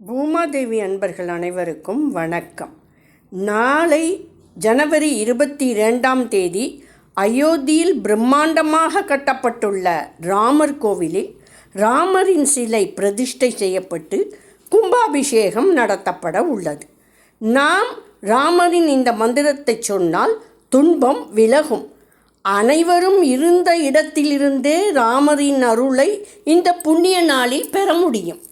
பூமாதேவி அன்பர்கள் அனைவருக்கும் வணக்கம். நாளை ஜனவரி இருபத்தி இரண்டாம் தேதி அயோத்தியில் பிரம்மாண்டமாக கட்டப்பட்டுள்ள ராமர் கோவிலில் ராமரின் சிலை பிரதிஷ்டை செய்யப்பட்டு கும்பாபிஷேகம் நடத்தப்பட உள்ளது. நாம் ராமரின் இந்த மந்திரத்தை சொன்னால் துன்பம் விலகும். அனைவரும் இருந்த இடத்திலிருந்தே ராமரின் அருளை இந்த புண்ணிய நாளில் பெற முடியும்.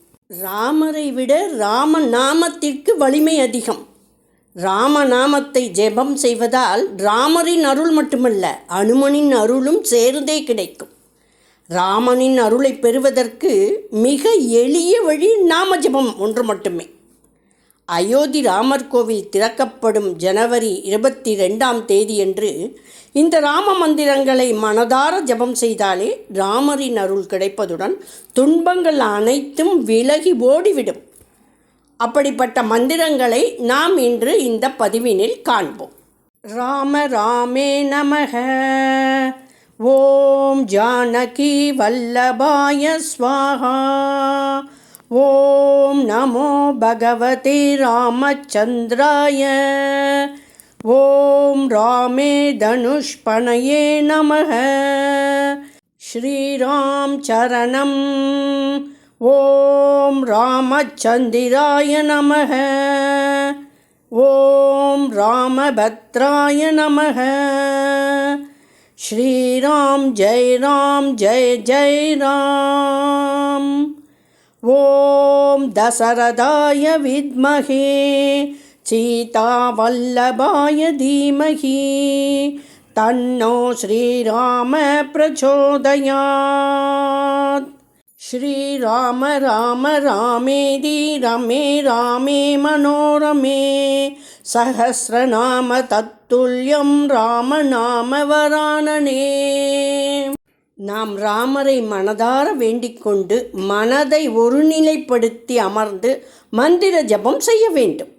ராமரை விட ராம நாமத்திற்கு வலிமை அதிகம். ராமநாமத்தை ஜெபம் செய்வதால் ராமரின் அருள் மட்டுமல்ல அனுமனின் அருளும் சேர்ந்தே கிடைக்கும். ராமனின் அருளை பெறுவதற்கு மிக எளிய வழி நாம ஜெபம் ஒன்று மட்டுமே. அயோத்தி ராமர் கோவில் திறக்கப்படும் ஜனவரி இருபத்தி ரெண்டாம் தேதியன்று இந்த ராம மந்திரங்களை மனதார ஜெபம் செய்தாலே ராமரின் அருள் கிடைப்பதுடன் துன்பங்கள் அனைத்தும் விலகி ஓடிவிடும். அப்படிப்பட்ட மந்திரங்களை நாம் இன்று இந்த பதிவினில் காண்போம். ராம ராமே நமக. ஓம் ஜானகி வல்லபாய ஸ்வாஹா. ॐ नमो भगवते रामचन्द्राय। ॐ रामे धनुष्पणये नमः। श्रीरामचरणम् ॐ रामचन्दराय नमः। ॐ रामभद्राय नमः। श्रीराम जय राम जय जय राम। ॐ दशरथाय विद्महे सीतावल्लभाय धीमहि तन्नो श्रीराम प्रचोदयात्। श्रीराम राम रामेधी रमे रामे मनोरमे सहस्रनाम तत्तुल्यं रामनामवरानने நாம் ராமரை மனதார வேண்டிக்கொண்டு மனதை ஒருநிலைப்படுத்தி அமர்ந்து மந்திர ஜபம் செய்ய வேண்டும்.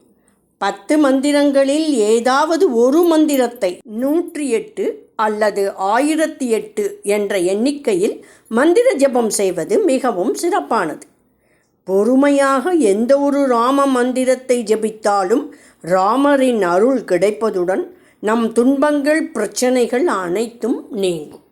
பத்து மந்திரங்களில் ஏதாவது ஒரு மந்திரத்தை நூற்றி எட்டு அல்லது ஆயிரத்தி எட்டு என்ற எண்ணிக்கையில் மந்திர ஜபம் செய்வது மிகவும் சிறப்பானது. பொறுமையாக எந்த ஒரு ராம மந்திரத்தை ஜபித்தாலும் ராமரின் அருள் கிடைப்பதுடன் நம் துன்பங்கள் பிரச்சனைகள் அனைத்தும் நீங்கும்.